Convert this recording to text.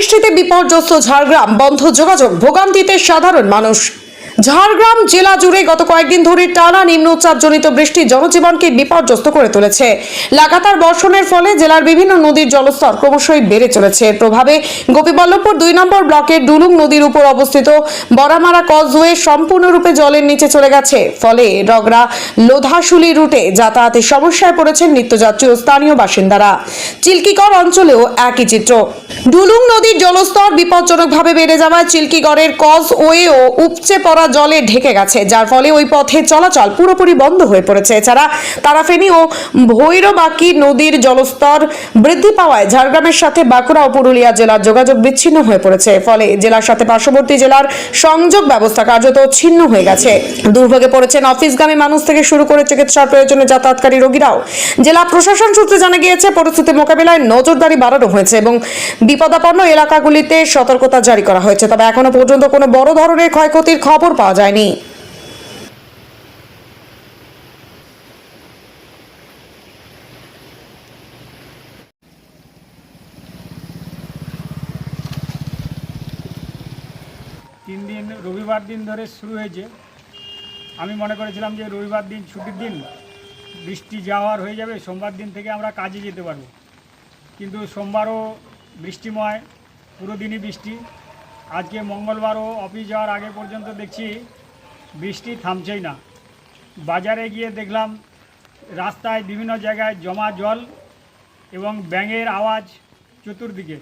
বৃষ্টিতে বিপর্যস্ত ঝাড়গ্রাম বন্ধ যোগাযোগ ভোগান্তিতে সাধারণ মানুষ। ঝাড়গ্রাম জেলা জুড়ে গত কয়েকদিন ধরে টানা নিম্নচাপজনিত বৃষ্টি জনজীবনকে বিপর্যস্ত করে তুলেছে। লাগাতার বর্ষণের ফলে জেলার বিভিন্ন নদীর জলস্তর ক্রমশই বেড়ে চলেছে। প্রভাবে গোপীবল্লভপুর দুই নম্বর ব্লকের ডুলুং নদীর উপর অবস্থিত বড়ামারা কজওয়ে সম্পূর্ণরূপে জলের নিচে চলে গেছে। ফলে রগড়া লোধাশুলি রুটে যাতায়াতের সমস্যায় পড়েছেন নিত্যযাত্রী ও স্থানীয় বাসিন্দারা। চিল্কিগড় অঞ্চলেও একই চিত্র। ডুলুং নদীর জলস্তর বিপজ্জনকভাবে বেড়ে যাওয়ায় চিল্কিগড়ের কজ ওয়ে ও উপচে পড়া জলে ঢেকে গেছে, যার ফলে ওই পথে চলাচল পুরোপুরি বন্ধ হয়ে পড়েছে। এছাড়া তারাফেনী ও ভৈরবাকি নদীর জলস্তর বৃদ্ধি পাওয়ায় ঝাড়গ্রামের সাথে বাঁকুড়া ও পুরুলিয়া জেলার যোগাযোগ বিচ্ছিন্ন হয়ে পড়েছে। ফলে জেলার সাথে পার্শ্ববর্তী জেলার সংযোগ ব্যবস্থা কার্যত ছিন্ন হয়ে গেছে। দুর্ভোগে পড়েছেন অফিসগামী মানুষ থেকে শুরু করে চিকিৎসার প্রয়োজনে যাতায়াতকারী রোগীরাও। জেলা প্রশাসন সূত্রে জানা গিয়েছে, পরিস্থিতি মোকাবিলায় নজরদারি বাড়ানো হয়েছে এবং বিপদাপন্ন এলাকাগুলিতে সতর্কতা জারি করা হয়েছে। তবে এখনও পর্যন্ত কোনো বড় ধরনের ক্ষয়ক্ষতির খবর পাওয়া যায়নি। তিন দিন, রবিবার দিন ধরে শুরু হয়েছে। আমি মনে করেছিলাম যে রবিবার দিন, ছুটির দিন বৃষ্টি যাওয়ার হয়ে যাবে, সোমবার দিন থেকে আমরা কাজে যেতে পারব। কিন্তু সোমবারও বৃষ্টিময়, পুরো দিনই বৃষ্টি। আজকে মঙ্গলবারও অফিস যাওয়ার আগে পর্যন্ত দেখছি বৃষ্টি থামছেই না। বাজারে গিয়ে দেখলাম রাস্তায় বিভিন্ন জায়গায় জমা জল এবং ব্যাঙের আওয়াজ চতুর্দিকে।